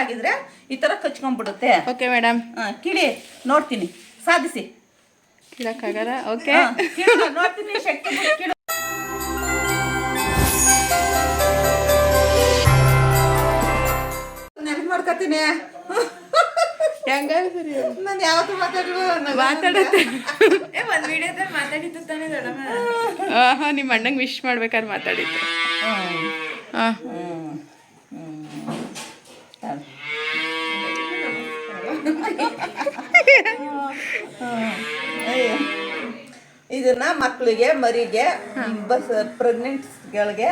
ಆಗಿದ್ರೆ ಈ ತರ ಕಚ್ಕೊಂಡ್ಬಿಡುತ್ತೆ. ಓಕೆ ಮೇಡಮ್ ಕಿಳಿ ನೋಡ್ತೀನಿ. ಸಾಧಿಸಿ. ಕೀಳಕ್ಕಾಗಲ್ಲ? ಓಕೆ ನೋಡ್ತೀನಿ ಶಕ್ತಿ ಕಿಳು. ನೆನಪು ಮಾಡ್ಕೊತೀನಿ. ಹೆಂಗ ಸರಿ ನಾನು ಯಾವತ್ತೂ ಮಾತಾಡುವ ಮಾತಾಡತ್ತೆ. ಒಂದ್ ವಿಡಿಯೋದಲ್ಲಿ ಮಾತಾಡಿದ್ದು ತಾನೇ ದೊಡ್ಡಮ್ಮ? ಆಹಾ ನಿಮ್ಮ ಅಣ್ಣಂಗೆ ವಿಶ್ ಮಾಡ್ಬೇಕಾದ್ರೆ ಮಾತಾಡಿದ್ದು. ಹಾಂ. ಇದನ್ನ ಮಕ್ಕಳಿಗೆ ಮರಿಗೆ ಬಸ್ ಪ್ರೆಗ್ನೆಂಟ್ಸ್ಗಳಿಗೆ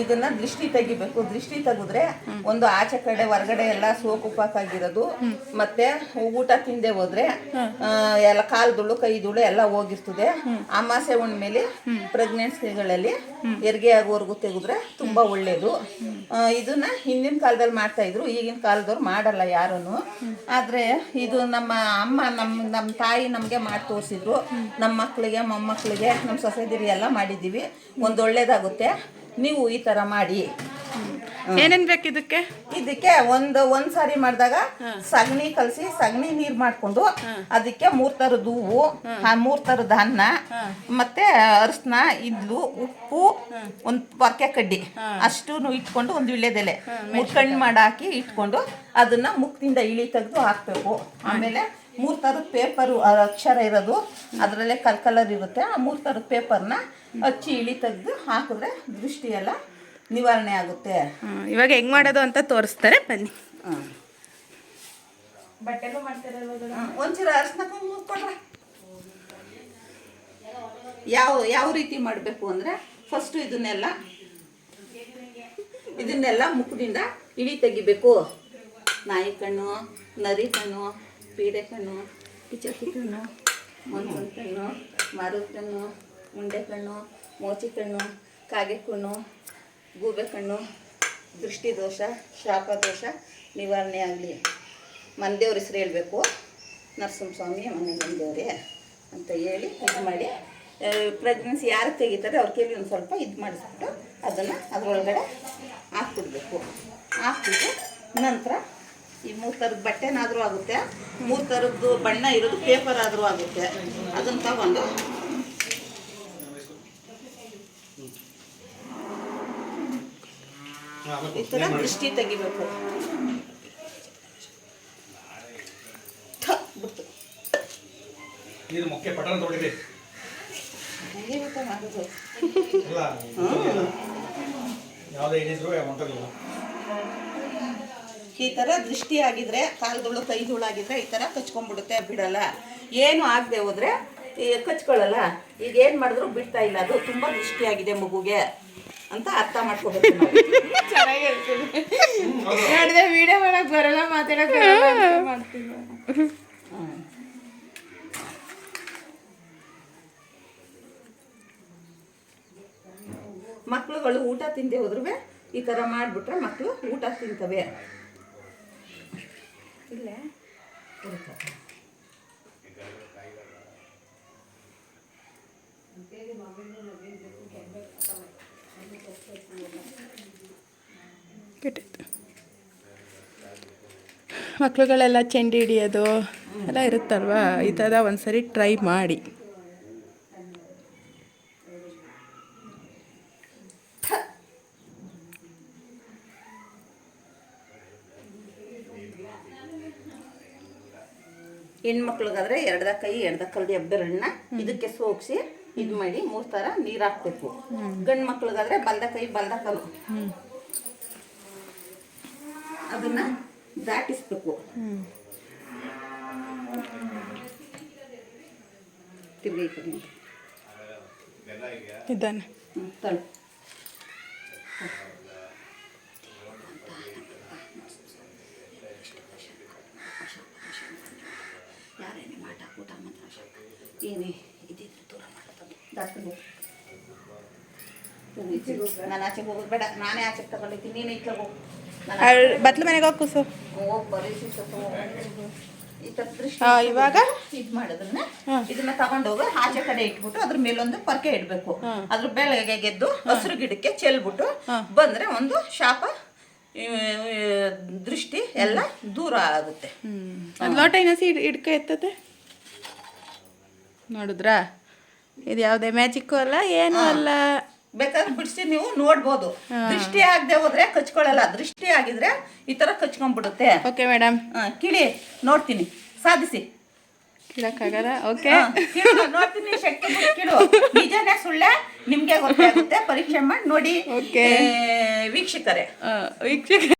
ಇದನ್ನ ದೃಷ್ಟಿ ತೆಗಿಬೇಕು. ದೃಷ್ಟಿ ತೆಗೆದ್ರೆ ಒಂದು ಆಚೆ ಕಡೆ ಹೊರಗಡೆ ಎಲ್ಲ ಸೋಕು ಪಾಕಾಗಿರೋದು ಮತ್ತೆ ಊಟ ತಿಂದೆ ಹೋದ್ರೆ ಎಲ್ಲ ಕಾಲ್ ದುಳು ಕೈ ದುಳು ಎಲ್ಲ ಹೋಗಿರ್ತದೆ. ಅಮಾಸೆ ಹುಣ್ಣಿಮೆಲಿ ಪ್ರೆಗ್ನೆನ್ಸಿಗಳಲ್ಲಿ ಹೆರಿಗೆ ಆಗೋವರೆಗೂ ತೆಗೆದ್ರೆ ತುಂಬಾ ಒಳ್ಳೇದು. ಇದನ್ನ ಹಿಂದಿನ ಕಾಲದಲ್ಲಿ ಮಾಡ್ತಾ ಇದ್ರು ಈಗಿನ ಕಾಲದವ್ರು ಮಾಡಲ್ಲ ಯಾರನ್ನು ಆದ್ರೆ ಇದು ನಮ್ಮ ಅಮ್ಮ ನಮ್ ನಮ್ಮ ತಾಯಿ ನಮಗೆ ಮಾಡಿ ತೋರಿಸಿದ್ರು ನಮ್ಮ ಮಕ್ಕಳಿಗೆ ಮೊಮ್ಮಕ್ಕಳಿಗೆ ನಮ್ಮ ಸೊಸೆದಿರಿ ಎಲ್ಲ ಮಾಡಿದ್ದೀವಿ. ಒಂದು ಒಳ್ಳೇದಾಗುತ್ತೆ. ನೀವು ಈ ಥರ ಮಾಡಿ. ಏನೇನು ಬೇಕು ಇದಕ್ಕೆ? ಇದಕ್ಕೆ ಒಂದು ಒಂದ್ ಸಾರಿ ಮಾಡಿದಾಗ ಸಗಣಿ ಕಲಸಿ ಸಗಣಿ ನೀರ್ ಮಾಡ್ಕೊಂಡು ಅದಕ್ಕೆ ಮೂರ್ ತರದ ಹೂವು ಆ ಮೂರ್ ತರದ ಅನ್ನ ಮತ್ತೆ ಅರಸನ ಇದ್ಲು ಉಪ್ಪು ಒಂದ್ ಪೊರ್ಕೆ ಕಡ್ಡಿ ಅಷ್ಟು ಇಟ್ಕೊಂಡು ಒಂದು ವಿಳ್ಯದೆಲೆ. ಮುಕ್ಕಣ್ಣು ಮಾಡಿ ಹಾಕಿ ಇಟ್ಕೊಂಡು ಅದನ್ನ ಮುಖದಿಂದ ಇಳಿ ತೆಗೆದು ಹಾಕ್ಬೇಕು. ಆಮೇಲೆ ಮೂರ್ ಥರದ ಪೇಪರು ಅಕ್ಷರ ಇರೋದು ಅದರಲ್ಲೇ ಕಲ್ ಕಲರ್ ಇರುತ್ತೆ. ಆ ಮೂರು ಥರದ ಪೇಪರ್ನ ಹಚ್ಚಿ ಇಳಿ ತೆಗೆದು ಹಾಕಿದ್ರೆ ದೃಷ್ಟಿ ಎಲ್ಲ ನಿವಾರಣೆ ಆಗುತ್ತೆ. ಇವಾಗ ಹೆಂಗೆ ಮಾಡೋದು ಅಂತ ತೋರಿಸ್ತಾರೆ ಬನ್ನಿ. ದೊಡ್ಡಮ್ಮ? ಹ್ಮ್, ಒಂಚೂರು ಅರ್ಶಿನ ಕುಂಕುಮ ಕೊಡ್ರ ಯಾವ ಯಾವ ರೀತಿ ಮಾಡಬೇಕು ಅಂದರೆ ಫಸ್ಟು ಇದನ್ನೆಲ್ಲ ಇದನ್ನೆಲ್ಲ ಮುಖದಿಂದ ಇಳಿ ತೆಗಿಬೇಕು. ನಾಯಿ ಕಣ್ಣು ನರಿ ಕಣ್ಣು ಪೀಡೆ ಕಣ್ಣು ಕಿಚಕಿ ಕಣ್ಣು ಮಂಗನ ಕಣ್ಣು ಮಾರು ಕಣ್ಣು ಮುಂಡೆ ಕಣ್ಣು ಮೋಚಿ ಕಣ್ಣು ಕಾಗೆ ಕಣ್ಣು ಗೂಬೆ ಕಣ್ಣು ದೃಷ್ಟಿ ದೋಷ ಶಾಪ ದೋಷ ನಿವಾರಣೆ ಆಗಲಿ. ಮನೆದೇವ್ರ ಹೆಸರು ಹೇಳಬೇಕು. ನರಸಿಂಹಸ್ವಾಮಿ ಮನೆ ಮಂದೇವ್ರೆ ಅಂತ ಹೇಳಿ ಇದು ಮಾಡಿ. ಪ್ರೆಗ್ನೆನ್ಸಿ ಯಾರು ತೆಗಿತಾರೆ ಅವ್ರ ಕೇಳಿ ಒಂದು ಸ್ವಲ್ಪ ಇದು ಮಾಡಿಸ್ಬಿಟ್ಟು ಅದನ್ನು ಅದರೊಳಗಡೆ ಹಾಕ್ಬಿಡ್ಬೇಕು. ಹಾಕ್ಬಿಟ್ಟು ನಂತರ ಈ ಮೂರು ಥರದ ಬಟ್ಟೆನಾದರೂ ಆಗುತ್ತೆ. ಮೂರು ಥರದ್ದು ಬಣ್ಣ ಇರೋದು ಪೇಪರ್ ಆದರೂ ಆಗುತ್ತೆ. ಅದನ್ನು ತಗೊಂಡು ಈ ಥರ ದೃಷ್ಟಿ ತೆಗಿಬೇಕು. ನೀರು ಮೊಕ್ಕೆ ಪಟನ ತೊಗೊಂಡಿದೆ ಹಂಗೆ ಮಾಡೋದು ಇಲ್ಲ ಯಾವುದೇ ಏನಿದ್ರು ಹೊಂಟೋಗಿಲ್ಲ ಈ ಥರ ದೃಷ್ಟಿ ಆಗಿದ್ರೆ ಕಾಲುಗಳು ಕೈ ಆಗಿದ್ರೆ ಈ ಥರ ಕಚ್ಕೊಂಡ್ಬಿಡುತ್ತೆ ಬಿಡಲ್ಲ. ಏನು ಆಗದೆ ಹೋದ್ರೆ ಈ ಕಚ್ಕೊಳ್ಳಲ್ಲ. ಈಗ ಏನು ಮಾಡಿದ್ರು ಬಿಡ್ತಾ ಇಲ್ಲ. ಅದು ತುಂಬ ದೃಷ್ಟಿ ಆಗಿದೆ ಮಗುಗೆ ಅಂತ ಅರ್ಥ ಮಾಡ್ಕೋಬೇಕು ನೋಡಿದ್ರೆ ವಿಡಿಯೋ ಮಾಡಕ್ ಬರಲ್ಲ ಮಾತಾಡಕ್ ಮಾಡ್ತೀನಿ. ಮಕ್ಳುಗಳು ಊಟ ತಿಂದೆ ಹೋದ್ರೂ ಈ ಥರ ಮಾಡಿಬಿಟ್ರೆ ಮಕ್ಕಳು ಊಟ ತಿಂತವೆ. ಇಲ್ಲೇ? ಕೆಟ್ಟಿತ್ತು ಮಕ್ಳುಗಳೆಲ್ಲ ಚೆಂಡಿ ಹಿಡಿಯೋದು ಎಲ್ಲ ಇರುತ್ತಲ್ವಾ? ಈ ಥರ ಒಂದ್ಸರಿ ಟ್ರೈ ಮಾಡಿ. ಹೆಣ್ಮಕ್ಳಿಗಾದ್ರೆ ಎರಡ್ದ ಕೈ ಎರಡದ ಕಲ್ದಿ ಅಬ್ಬರಣ್ಣ ಇದಕ್ಕೆ ಸೋಕ್ಸಿ ಇದು ಮಾಡಿ ಮೂರ್ ತರ ನೀರ್ ಹಾಕ್ಬೇಕು. ಗಂಡ್ ಮಕ್ಳಿಗಾದ್ರೆ ಬಲ್ದ ಕೈ ಬಲ್ದ ಕಲ್ಲು. ಅದನ್ನ ದಾಟಿಸ್ಬೇಕು. ತಿರ್ಗಿ ಈ ಏನೇ ಇದಿದ್ದು ದೂರ ಮಾಡ್ತಾರೆ ದಾಟ್ಕೊಂಡು ನಾನು ಆಚೆಗೆ ಹೋಗೋದು ಬೇಡ ನಾನೇ ಆಚೆಗೆ ತಗೊಂಡಿದ್ದೀನಿ ನೀನು ಇಟ್ಲಾಗ ಹೋಗು ನಾನು ಬತ್ಲ ಮನೆಗೆ ಹೋಗಿ ಕೂಸು ಹೋಗಿ ಬರೀ ಈ ಥರ ಆ, ಇವಾಗ? ಇದು ಮಾಡೋದನ್ನ ಇದನ್ನ ತಗೊಂಡೋಗಿ ಆಚೆ ಕಡೆ ಇಟ್ಬಿಟ್ಟು ಅದ್ರ ಮೇಲೊಂದು ಪರ್ಕೆ ಇಡಬೇಕು. ಅದ್ರ ಬೆಳಗ್ಗೆ ಗೆದ್ದು ಹಸಿರು ಗಿಡಕ್ಕೆ ಚೆಲ್ಬಿಟ್ಟು ಬಂದ್ರೆ ಒಂದು ಶಾಪ ದೃಷ್ಟಿ ಎಲ್ಲ ದೂರ ಆಗುತ್ತೆ. ಲೋಟ ಇನ್ನೊಸಿ ಹಿಡ್ ಎತ್ತದೆ ನೋಡಿದ್ರಾ? ಇದು ಯಾವುದೇ ಮ್ಯಾಜಿಕ್ಕು ಅಲ್ಲ ಏನೂ ಅಲ್ಲ. ಬೇಕಾದ್ರೆ ಬಿಡಿಸಿ ನೀವು ನೋಡ್ಬೋದು. ದೃಷ್ಟಿ ಆಗದೆ ಹೋದ್ರೆ ಕಚ್ಕೊಳ್ಳಲ್ಲ. ದೃಷ್ಟಿ ಆಗಿದ್ರೆ ಈ ಥರ ಕಚ್ಕೊಂಡ್ಬಿಡುತ್ತೆ. Okay madam. ಕಿಳಿ ನೋಡ್ತೀನಿ. ಸಾಧಿಸಿ. ಕೀಳಕ್ಕಾಗಲ್ಲ? ಓಕೆ. ನೋಡ್ತೀನಿ ಶಕ್ತಿ ಕೀಳು. ನಿಜನೇ ಸುಳ್ಳೆ? ನಿಮಗೆ ಗೊತ್ತಾಗುತ್ತೆ ಪರೀಕ್ಷೆ ಮಾಡಿ ನೋಡಿ ಓಕೆ. ವೀಕ್ಷಕರೇ. ವೀಕ್ಷಕ